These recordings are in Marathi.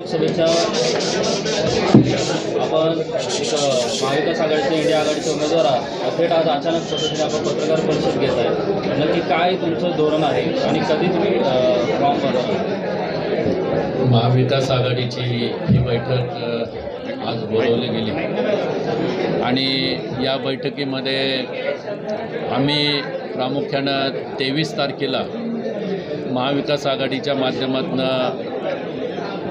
लोकसभेच्या आपण एक महाविकास आघाडीचे इंडिया आघाडीचे उमेदवार आहात. थेट आज अचानक पद्धतीने आपण पत्रकार परिषद घेत आहे. नक्की काय तुमचं धोरण आहे आणि कधी तुम्ही फॉर्म भरणार महाविकास आघाडीची ही बैठक आज बोलवली गेली. आणि या बैठकीमध्ये आम्ही प्रामुख्यानं तेवीस तारखेला महाविकास आघाडीच्या माध्यमातून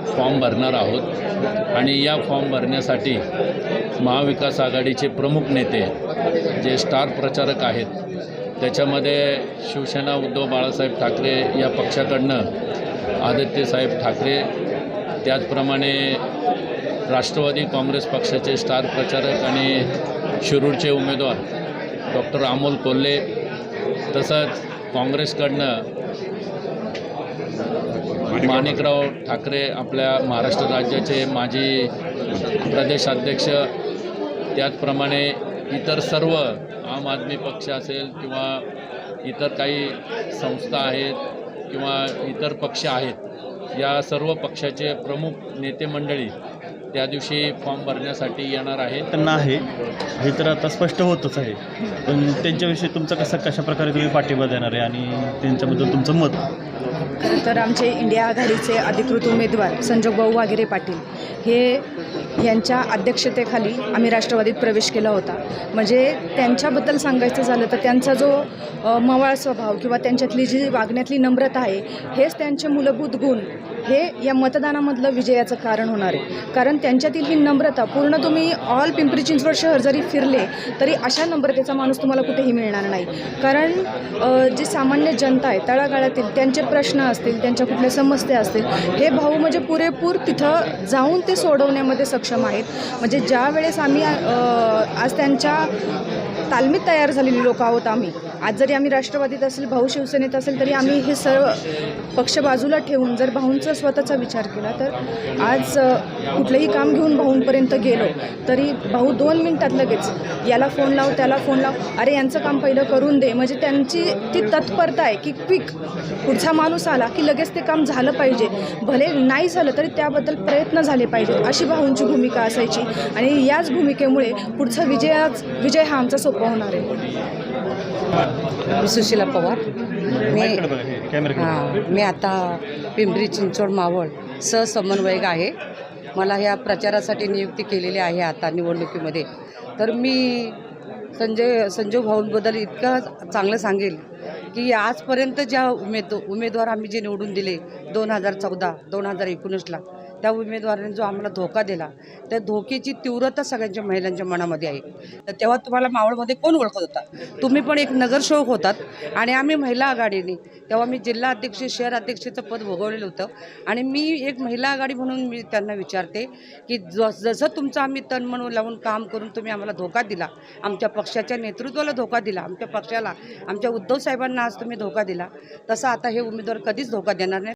फॉर्म भरणार आहोत. आणि या फॉर्म भरण्यासाठी महाविकास आघाडीचे प्रमुख नेते जे स्टार प्रचारक आहेत त्याच्यामध्ये शिवसेना उद्धव बाळासाहेब ठाकरे या पक्षाकडनं आदित्यसाहेब ठाकरे त्याचप्रमाणे राष्ट्रवादी काँग्रेस पक्षाचे स्टार प्रचारक आणि शिरूरचे उमेदवार डॉक्टर अमोल कोल्हे तसंच काँग्रेसकडनं माणिकराव ठाकरे आपल्या महाराष्ट्र राज्याचे माजी प्रदेशाध्यक्ष त्याचप्रमाणे इतर सर्व आम आदमी पक्ष असेल किंवा इतर काही संस्था आहेत किंवा इतर पक्ष आहेत या सर्व पक्षाचे प्रमुख नेते मंडळी त्या दिवशी फॉर्म भरण्यासाठी येणार आहेत त्यांना आहे हे तर आता स्पष्ट होतच आहे. पण त्यांच्याविषयी तुमचं कसं कशा प्रकारे तुम्ही पाठिंबा देणार आहे आणि त्यांच्याबद्दल तुमचं मत? खरं तर आमचे इंडिया आघाडीचे अधिकृत उमेदवार संजोग भाऊ वाघेरे पाटील हे यांच्या अध्यक्षतेखाली आम्ही राष्ट्रवादीत प्रवेश केला होता. म्हणजे त्यांच्याबद्दल सांगायचं झालं तर त्यांचा जो मवाळ स्वभाव किंवा त्यांच्यातली जी वागण्यातली नम्रता आहे हेच त्यांचे मूलभूत गुण हे या मतदानामधलं विजयाचं कारण होणार आहे. कारण त्यांच्यातील ही नम्रता पूर्ण तुम्ही ऑल पिंपरी चिंचवड शहर जरी फिरले तरी अशा नम्रतेचा माणूस तुम्हाला कुठेही मिळणार नाही. कारण जी सामान्य जनता आहे तळागाळातील त्यांचे प्रश्न असतील त्यांच्या कुठल्या समस्या असतील हे भाऊ म्हणजे पुरेपूर तिथं जाऊन ते सोडवण्यामध्ये सक्षम आहेत. म्हणजे ज्या वेळेस आम्ही आज त्यांच्या तालमीत तयार झालेली लोक आहोत आम्ही आज जरी आम्ही राष्ट्रवादीत असेल भाऊ शिवसेनेत असेल तरी आम्ही हे सर्व पक्ष बाजूला ठेवून जर भाऊंचा स्वतःचा विचार केला तर आज कुठलंही काम घेऊन भाऊंपर्यंत गेलो तरी भाऊ दोन मिनटात लगेच याला फोन लाव त्याला फोन लाव अरे यांचं काम पहिलं करून दे. म्हणजे त्यांची ती तत्परता आहे की क्विक पुढचा माणूस आला की लगेच ते काम झालं पाहिजे. भले नाही झालं तरी त्याबद्दल प्रयत्न झाले पाहिजे अशी भाऊंची भूमिका असायची. आणि याच भूमिकेमुळे पुढचा विजयाच विजय हा आमचा सोपा होणार आहे. मी सुशीला पवार. मी हे मी आता पिंपरी चिंचवड मावळ सहसमन्वयक आहे. मला ह्या प्रचारासाठी नियुक्ती केलेली आहे आता निवडणुकीमध्ये. तर मी संजय संजू भाऊंबद्दल इतकं चांगलं सांगेल की आजपर्यंत ज्या उमेद उमेदवार आम्ही जे निवडून दिले दोन हजार चौदा दोन हजार एकोणीसला त्या उमेदवाराने जो आम्हाला धोका दिला त्या धोक्याची तीव्रता सगळ्यांच्या महिलांच्या मनामध्ये आहे. तर तेव्हा तुम्हाला मावळमध्ये कोण ओळखत होता? तुम्ही पण एक नगरसेवक होतात आणि आम्ही महिला आघाडीने तेव्हा मी जिल्हा अध्यक्ष शहर अध्यक्षेचं पद भोगवलेलं होतं. आणि मी एक महिला आघाडी म्हणून मी त्यांना विचारते की जस जसं तुमचं आम्ही तन मन लावून काम करून तुम्ही आम्हाला धोका दिला आमच्या पक्षाच्या नेतृत्वाला धोका दिला आमच्या पक्षाला आमच्या उद्धव साहेबांना आज तुम्ही धोका दिला तसं आता हे उमेदवार कधीच धोका देणार नाही.